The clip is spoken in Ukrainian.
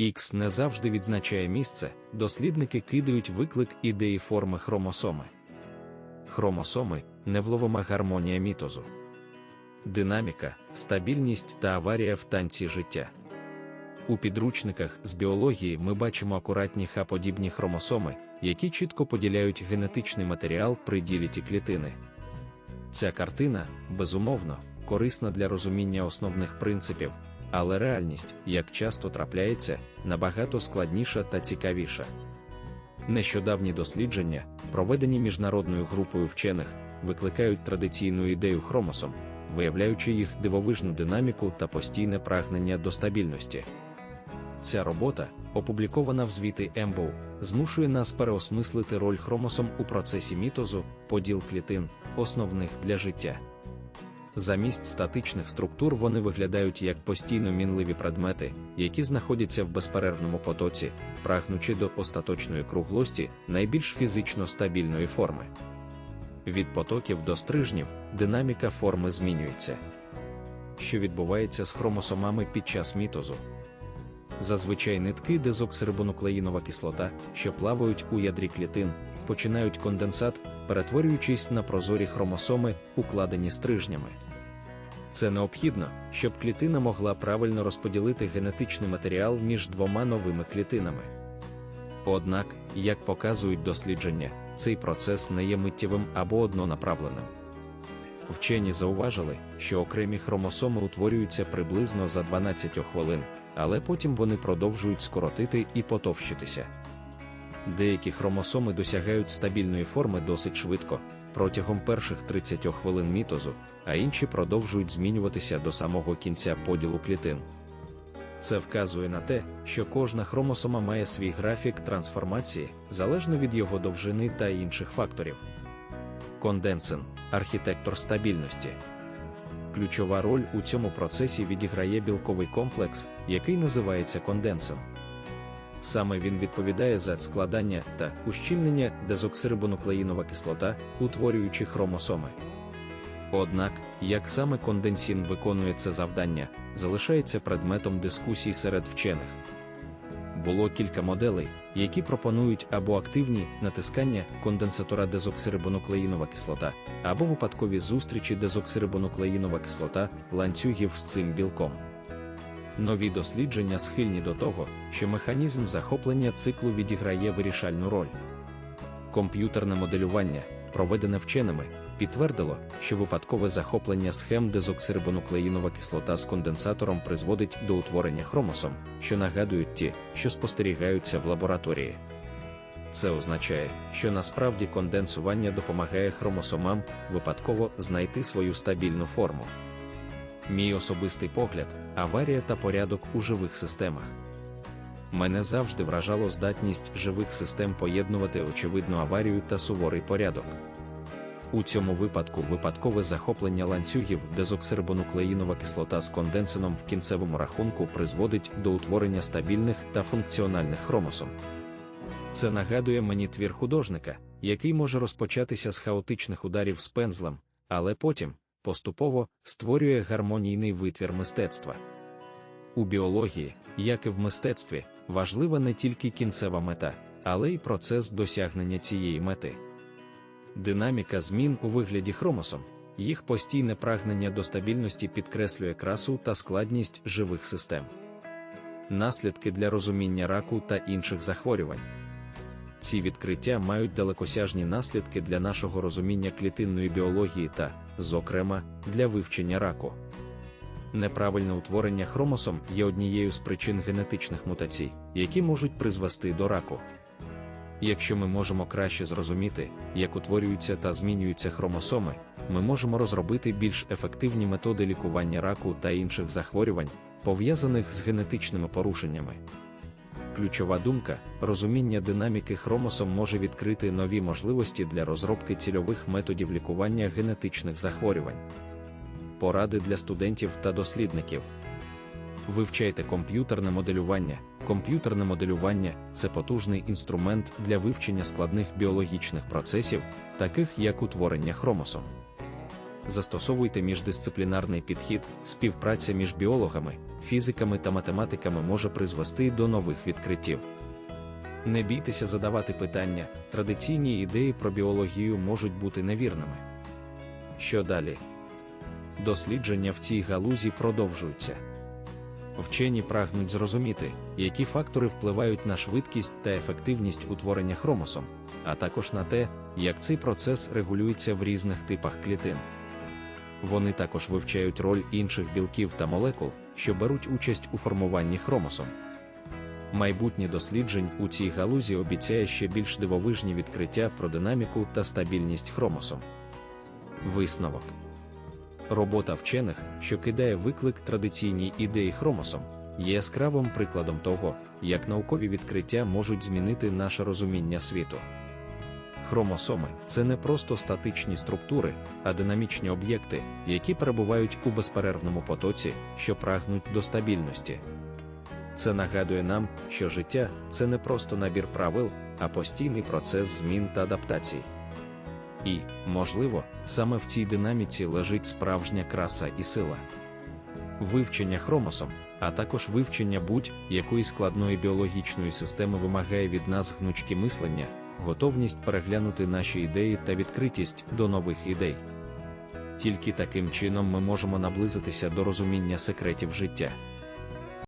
Х не завжди відзначає місце, дослідники кидають виклик ідеї форми хромосоми. Хромосоми невловима гармонія мітозу. Динаміка, стабільність та аварія в танці життя. У підручниках з біології ми бачимо акуратні ха-подібні хромосоми, які чітко поділяють генетичний матеріал при діліті клітини. Ця картина, безумовно, корисна для розуміння основних принципів, але реальність, як часто трапляється, набагато складніша та цікавіша. Нещодавні дослідження, проведені міжнародною групою вчених, викликають традиційну ідею хромосом, виявляючи їх дивовижну динаміку та постійне прагнення до стабільності. Ця робота, опублікована в звіти МБУ, змушує нас переосмислити роль хромосом у процесі мітозу, поділ клітин, основних для життя. Замість статичних структур вони виглядають як постійно мінливі предмети, які знаходяться в безперервному потоці, прагнучи до остаточної круглості найбільш фізично стабільної форми. Від потоків до стрижнів динаміка форми змінюється. Що відбувається з хромосомами під час мітозу? Зазвичай нитки дезоксирибонуклеїнова кислота, що плавають у ядрі клітин, починають конденсат, перетворюючись на прозорі хромосоми, укладені стрижнями. Це необхідно, щоб клітина могла правильно розподілити генетичний матеріал між двома новими клітинами. Однак, як показують дослідження, цей процес не є миттєвим або однонаправленим. Вчені зауважили, що окремі хромосоми утворюються приблизно за 12 хвилин, але потім вони продовжують скоротити і потовщитися. Деякі хромосоми досягають стабільної форми досить швидко, протягом перших 30 хвилин мітозу, а інші продовжують змінюватися до самого кінця поділу клітин. Це вказує на те, що кожна хромосома має свій графік трансформації залежно від його довжини та інших факторів. Конденсин архітектор стабільності. Ключова роль у цьому процесі відіграє білковий комплекс, який називається конденсом. Саме він відповідає за складання та ущільнення дезоксирибонуклеїнова кислота, утворюючи хромосоми. Однак, як саме конденсін виконує це завдання, залишається предметом дискусій серед вчених. Було кілька моделей, які пропонують або активні натискання конденсатора дезоксирибонуклеїнова кислота, або випадкові зустрічі дезоксирибонуклеїнова кислота ланцюгів з цим білком. Нові дослідження схильні до того, що механізм захоплення циклу відіграє вирішальну роль. Комп'ютерне моделювання, проведене вченими, підтвердило, що випадкове захоплення схем дезоксирибонуклеїнова кислота з конденсатором призводить до утворення хромосом, що нагадують ті, що спостерігаються в лабораторії. Це означає, що насправді конденсування допомагає хромосомам випадково знайти свою стабільну форму. Мій особистий погляд, аварія та порядок у живих системах. Мене завжди вражало здатність живих систем поєднувати очевидну аварію та суворий порядок. У цьому випадку випадкове захоплення ланцюгів дезоксирибонуклеїнова кислота з конденсином в кінцевому рахунку призводить до утворення стабільних та функціональних хромосом. Це нагадує мені твір художника, який може розпочатися з хаотичних ударів з пензлем, але потім, поступово, створює гармонійний витвір мистецтва. У біології, як і в мистецтві, важлива не тільки кінцева мета, але й процес досягнення цієї мети. Динаміка змін у вигляді хромосом, їх постійне прагнення до стабільності підкреслює красу та складність живих систем. Наслідки для розуміння раку та інших захворювань. Ці відкриття мають далекосяжні наслідки для нашого розуміння клітинної біології та, зокрема, для вивчення раку. Неправильне утворення хромосом є однією з причин генетичних мутацій, які можуть призвести до раку. Якщо ми можемо краще зрозуміти, як утворюються та змінюються хромосоми, ми можемо розробити більш ефективні методи лікування раку та інших захворювань, пов'язаних з генетичними порушеннями. Ключова думка, розуміння динаміки хромосом може відкрити нові можливості для розробки цільових методів лікування генетичних захворювань. Поради для студентів та дослідників. Вивчайте комп'ютерне моделювання. Комп'ютерне моделювання це потужний інструмент для вивчення складних біологічних процесів, таких як утворення хромосом. Застосовуйте міждисциплінарний підхід, співпраця між біологами, фізиками та математиками може призвести до нових відкриттів. Не бійтеся задавати питання, традиційні ідеї про біологію можуть бути невірними. Що далі? Дослідження в цій галузі продовжуються. Вчені прагнуть зрозуміти, які фактори впливають на швидкість та ефективність утворення хромосом, а також на те, як цей процес регулюється в різних типах клітин. Вони також вивчають роль інших білків та молекул, що беруть участь у формуванні хромосом. Майбутнє досліджень у цій галузі обіцяє ще більш дивовижні відкриття про динаміку та стабільність хромосом. Висновок Робота вчених, що кидає виклик традиційній ідеї хромосом, є яскравим прикладом того, як наукові відкриття можуть змінити наше розуміння світу. Хромосоми це не просто статичні структури, а динамічні об'єкти, які перебувають у безперервному потоці, що прагнуть до стабільності. Це нагадує нам, що життя це не просто набір правил, а постійний процес змін та адаптацій. І, можливо, саме в цій динаміці лежить справжня краса і сила. Вивчення хромосом, а також вивчення будь-якої складної біологічної системи вимагає від нас гнучки мислення, готовність переглянути наші ідеї та відкритість до нових ідей. Тільки таким чином ми можемо наблизитися до розуміння секретів життя.